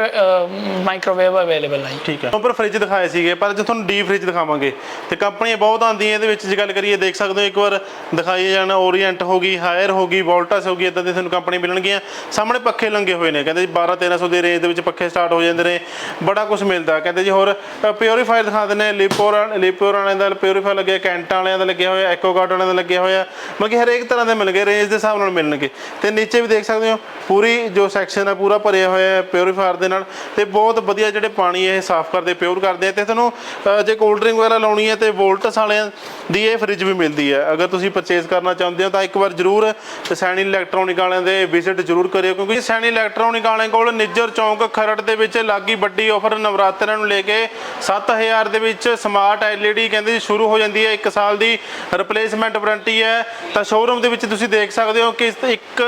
ਮਾਈਕ੍ਰੋਵੇਵ ਅਵੇਲੇਬਲ ਆ ਜੀ। ਠੀਕ ਹੈ। ਉੱਪਰ ਫ੍ਰਿਜ ਦਿਖਾਏ ਸੀਗੇ ਪਰ ਜੇ ਤੁਹਾਨੂੰ ਡੀਪ ਫ੍ਰਿਜ ਦਿਖਾਵਾਂਗੇ। ਤੇ ਕੰਪਨੀਆਂ ਬਹੁਤ ਆਉਂਦੀਆਂ ਇਹਦੇ ਵਿੱਚ ਜੇ ਗੱਲ ਕਰੀਏ ਦੇਖ ਸਕਦੇ ਹੋ ਇੱਕ ਵਾਰ ਦਿਖਾਈ ਜਾਣ ਓਰੀਐਂਟ ਹੋ ਗਈ ਹਾਇਰ ਹੋ ਗਈ ਵੋਲਟਸ ਹੋ ਗਈ ਇਦਾਂ ਦੇ ਤੁਹਾਨੂੰ ਕੰਪਨੀ ਮਿਲਣਗੀਆਂ। ਸਾਹਮਣੇ ਪੱਖੇ ਲੰਗੇ ਹੋਏ ਨੇ ਕਹਿੰਦੇ ਜੀ 12 1300 ਦੀ ਰੇਂਜ ਦੇ ਵਿੱਚ ਪੱਖੇ ਸਟਾਰਟ ਹੋ ਜਾਂਦੇ ਨੇ। ਬੜਾ ਕੁਝ ਮਿਲਦਾ। ਕਹਿੰਦੇ ਜੀ ਹੋਰ ਪਿਓਰੀਫਾਇਰ ਦਿਖਾ ਦਿੰਦੇ ਨੇ। ਲਿਪੋਰ ਲਿਪੋਰ ਵਾਲਿਆਂ ਦਾ ਪਿਓਰੀਫਾਇਰ ਲੱਗਿਆ, ਕੈਂਟਾਂ ਵਾਲਿਆਂ ਦਾ ਲੱਗਿਆ ਹੋਇਆ ਐਕੋ ਗਾਰਡ ਵਾਲਿਆਂ ਦਾ ਲੱਗਿਆ ਹੋਇਆ। ਮਤਲਬ ਕਿ ਹਰੇਕ ਤਰ੍ਹਾਂ ਦੇ ਮਿਲ ਗਏ ਰੇਂਜ ਦੇ ਹਿਸਾਬ ਨਾਲ ਮਿਲਣਗੇ। ਤੇ ਨੀਚੇ ਵੀ ਦੇਖ ਸਕਦੇ ਹੋ, ਪੂਰੀ ਜੋ ਸੈਕਸ਼ਨ ਹੈ ਪੂਰਾ ਭਰਿਆ ਹੋਇਆ ਹੈ ਪਿਓਰੀਫਾਇਰ ਦੇ ਨਾਲ। ਤੇ ਬਹੁਤ ਵਧੀਆ ਜਿਹੜੇ ਪਾਣੀ ਇਹ ਸਾਫ਼ ਕਰਦੇ ਪਿਓਰ ਕਰਦੇ ਆ। ਤੇ ਤੁਹਾਨੂੰ ਜੇ ਕੋਲਡ ਡਰਿੰਕ ਵਗੈਰਾ ਲਾਉਣੀ ਹੈ ਤੇ ਵੋਲਟਸ ਵਾਲਿਆਂ ਦੀ ਇਹ ਫ੍ਰਿਜ ਵੀ ਮਿਲਦੀ ਹੈ। ਅਗਰ ਤੁਸੀਂ ਪਰਚੇਸ ਕਰਨਾ ਚਾਹੁੰਦੇ ਹੋ ਤਾਂ ਇੱਕ ਵਾਰ ਜ਼ਰੂਰ ਸੈਣੀ ਇਲੈਕਟ੍ਰੋਨਿਕ ਵਾਲਿਆਂ ਦੇ ਵਿਜ਼ਿਟ ਜ਼ਰੂਰ ਕਰਿਓ, ਕਿਉਂਕਿ ਸੈਣੀ ਇਲੈਕਟ੍ਰੋਨਿਕ ਵਾਲਿਆਂ ਕੋਲ ਨਿੱਜਰ ਚੌਂਕ ਖਰੜ ਦੇ ਵਿੱਚ ਲੱਗੀ ਵੱਡੀ ਆਫਰ ਨਵਰਾਤਰਿਆਂ ਨੂੰ ਲੈ ਕੇ 7000 ਦੇ ਵਿੱਚ ਸਮਾਰਟ LED ਕਹਿੰਦੇ ਸ਼ੁਰੂ ਹੋ ਜਾਂਦੀ ਹੈ। 1 ਸਾਲ ਦੀ ਰਿਪਲੇਸਮੈਂਟ ਵਾਰੰਟੀ ਹੈ। ਤਾਂ ਸ਼ੋਰੂਮ ਦੇ ਵਿੱਚ ਤੁਸੀਂ ਦੇਖ ਸਕਦੇ ਹੋ ਕਿ 1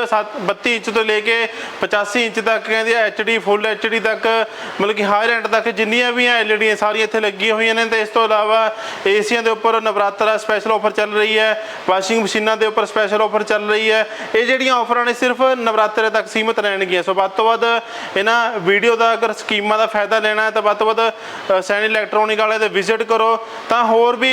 32 ਇੰਚ ਤੋਂ ਲੈ ਕੇ 85 ਇੰਚ ਤੱਕ ਕਹਿੰਦੇ HD ਫੁੱਲ HD ਤੱਕ, ਮਤਲਬ ਕਿ ਹਾਈ ਰੈਂਟ ਤੱਕ ਜਿੰਨੀਆਂ ਵੀ ਹੈ LED ਸਾਰੀਆਂ ਇੱਥੇ ਲੱਗੀਆਂ ਹੋਈਆਂ ਨੇ। ਤੇ ਇਸ ਤੋਂ ਇਲਾਵਾ ਏਸੀਆਂ ਦੇ ਉੱਪਰ ਨਵਰਾਤਰਾ ਸਪੈਸ਼ਲ ਆਫਰ ਚੱਲ ਰਹੀ ਹੈ। ਵਾਸ਼ਿੰਗ ਮਸ਼ੀਨਾਂ ਦੇ ਉੱਪਰ ਸਪੈਸ਼ਲ ਆਫਰ ਚੱਲ ਰਹੀ ਹੈ। ਇਹ ਜਿਹੜੀਆਂ ਆਫਰਾਂ ਨੇ ਸਿਰਫ ਨਵਰਾਤਰੇ ਤੱਕ ਸੀਮਿਤ ਰਹਿਣਗੀਆਂ। ਸੋ ਵੱਧ ਤੋਂ ਵੱਧ ਇਹਨਾਂ ਵੀਡੀਓ ਦਾ ਅਗਰ ਸਕੀਮਾਂ ਦਾ ਫਾਇਦਾ ਲੈਣਾ ਹੈ ਤਾਂ ਵੱਧ ਤੋਂ ਵੱਧ ਅ, ਸੈਨ ਇਲੈਕਟ੍ਰੋਨਿਕ ਵਾਲੇ ਦੇ ਵਿਜ਼ਿਟ ਕਰੋ। ਤਾਂ ਹੋਰ ਵੀ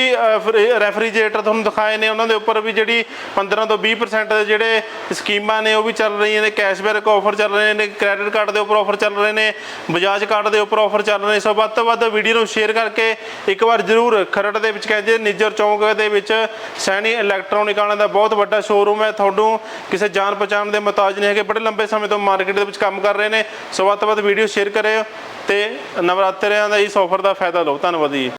ਰੈਫਰੀਜਰੇਟਰ ਤੁਹਾਨੂੰ ਦਿਖਾਏ ਨੇ ਉਹਨਾਂ ਦੇ ਉੱਪਰ ਵੀ ਜਿਹੜੀ 15 ਤੋਂ 20% ਦੇ ਜਿਹੜੇ ਸਕੀਮਾਂ ਨੇ ਉਹ ਵੀ ਚੱਲ ਰਹੀਆਂ ਨੇ। ਕੈਸ਼ਬੈਕ ਆਫਰ ਚੱਲ ਰਹੇ ਨੇ ਕ੍ਰੈਡਿਟ ਕਾਰਡ ਦੇ ਉੱਪਰ ਆਫਰ ਚੱਲ ਰਹੇ ਨੇ ਬਜਾਜ ਕਾਰਡ ਦੇ ਉੱਪਰ ਆਫਰ ਚੱਲ ਰਹੇ ਨੇ। ਸੋ ਵੱਧ ਤੋਂ ਵੱਧ ਵੀਡੀਓ ਨੂੰ ਸ਼ੇਅਰ ਕਰਕੇ ਇੱਕ ਵਾਰ ਜ਼ਰੂਰ ਖਰੜ ਦੇ ਵਿੱਚ ਕਹਿੰਦੇ ਨਿੱਜਰ ਚੌਂਕ ਦੇ ਵਿੱਚ ਸੈਣੀ ਇਲੈਕਟ੍ਰੋਨਿਕ ਵਾਲਿਆਂ ਦਾ ਬਹੁਤ ਵੱਡਾ ਸ਼ੋਰੂਮ ਹੈ। ਤੁਹਾਨੂੰ ਕਿਸੇ ਜਾਣ ਪਛਾਣ ਦੇ ਮੁਤਾਜ ਨਹੀਂ ਹੈਗੇ। ਬੜੇ ਲੰਬੇ ਸਮੇਂ ਤੋਂ ਮਾਰਕੀਟ ਦੇ ਵਿੱਚ ਕੰਮ ਕਰ ਰਹੇ ਨੇ। ਨੇ। ਸੋ ਵੱਧ ਤੋਂ ਵੱਧ ਵੀਡੀਓ ਸ਼ੇਅਰ ਕਰਿਓ ਤੇ ਨਵਰਾਤਰਿਆਂ ਦਾ ਇਸ ਆਫਰ ਦਾ ਫਾਇਦਾ ਲਓ। ਧੰਨਵਾਦ ਜੀ।